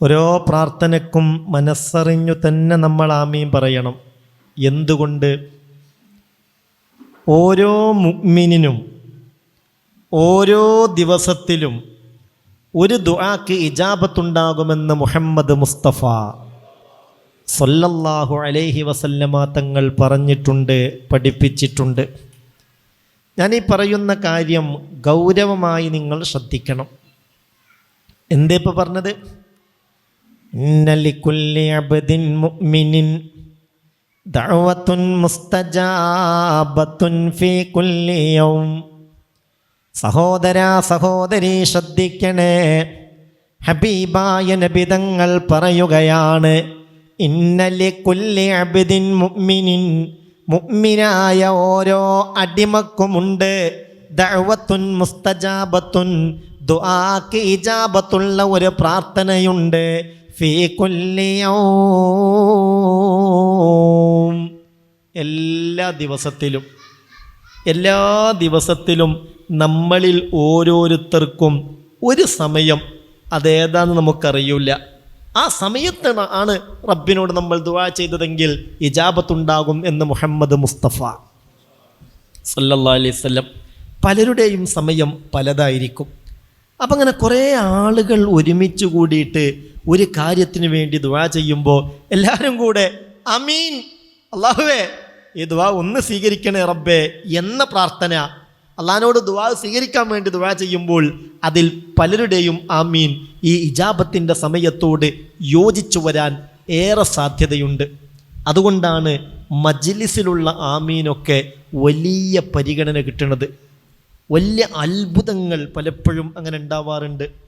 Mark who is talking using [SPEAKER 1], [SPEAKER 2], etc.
[SPEAKER 1] ഓരോ പ്രാർത്ഥനയ്ക്കും മനസ്സറിഞ്ഞു തന്നെ നമ്മൾ ആമീൻ പറയണം. എന്തുകൊണ്ട്? ഓരോ മുഗ്മിനും ഓരോ ദിവസത്തിലും ഒരു ദുആക്ക് ഇജാബത്തുണ്ടാകുമെന്ന് മുഹമ്മദ് മുസ്തഫ സൊല്ലല്ലാഹു അലൈഹി വസല്ലമ തങ്ങൾ പറഞ്ഞിട്ടുണ്ട് പഠിപ്പിച്ചിട്ടുണ്ട്. ഞാൻ ഈ പറയുന്ന കാര്യം ഗൗരവമായി നിങ്ങൾ ശ്രദ്ധിക്കണം. എന്തേ ഇപ്പോൾ പറഞ്ഞത് ഇന്നലിക്കുല്ലി അബ്ദിൻ മുഅ്മിനിൻ ദഅവത്തുൻ മുസ്തജാബത്തുൻ ഫീ കുല്ലി യൗം സഹോദര സഹോദരി ശ്രദ്ധിക്കണേ. ഹബീബായ നബിതങ്ങൾ പറയുകയാണ് ഇന്നലി കുല്ലി അബിദിൻ മുഅ്മിനിൻ മുഅ്മിനായ ഓരോ അടിമക്കുമുണ്ട്. ദഅവത്തുൻ മുസ്തജാബത്തുൻ ദുആക്ക് ഇജാബത്തുള്ള ഒരു പ്രാർത്ഥനയുണ്ട്. ഫീ കുല്ലി യൗം എല്ലാ ദിവസത്തിലും എല്ലാ ദിവസത്തിലും നമ്മളിൽ ഓരോരുത്തർക്കും ഒരു സമയം അതേതാന്ന് നമുക്കറിയില്ല. ആ സമയത്ത് ആണ് റബ്ബിനോട് നമ്മൾ ദുവാ ചെയ്തതെങ്കിൽ ഇജാബത്തുണ്ടാകും എന്ന് മുഹമ്മദ് മുസ്തഫ. സല്ലാ അലൈഹി വല്ലം പലരുടെയും സമയം പലതായിരിക്കും. അപ്പം അങ്ങനെ കുറേ ആളുകൾ ഒരുമിച്ച് കൂടിയിട്ട് ഒരു കാര്യത്തിന് വേണ്ടി ദുവാ ചെയ്യുമ്പോൾ എല്ലാവരും കൂടെ അമീൻ. അള്ളാഹുവേ ഈ ദുവാ ഒന്ന് സ്വീകരിക്കണേ റബ്ബേ എന്ന പ്രാർത്ഥന. അള്ളഹാനോട് ദുവാ സ്വീകരിക്കാൻ വേണ്ടി ദുവാ ചെയ്യുമ്പോൾ അതിൽ പലരുടെയും ആമീൻ ഈ ഇജാബത്തിന്റെ സമയത്തോട് യോജിച്ചു വരാൻ ഏറെ സാധ്യതയുണ്ട്. അതുകൊണ്ടാണ് മജ്ലിസിലുള്ള ആമീനൊക്കെ വലിയ പരിഗണന കിട്ടുന്നത്. വലിയ അത്ഭുതങ്ങൾ പലപ്പോഴും അങ്ങനെ ഉണ്ടാവാറുണ്ട്.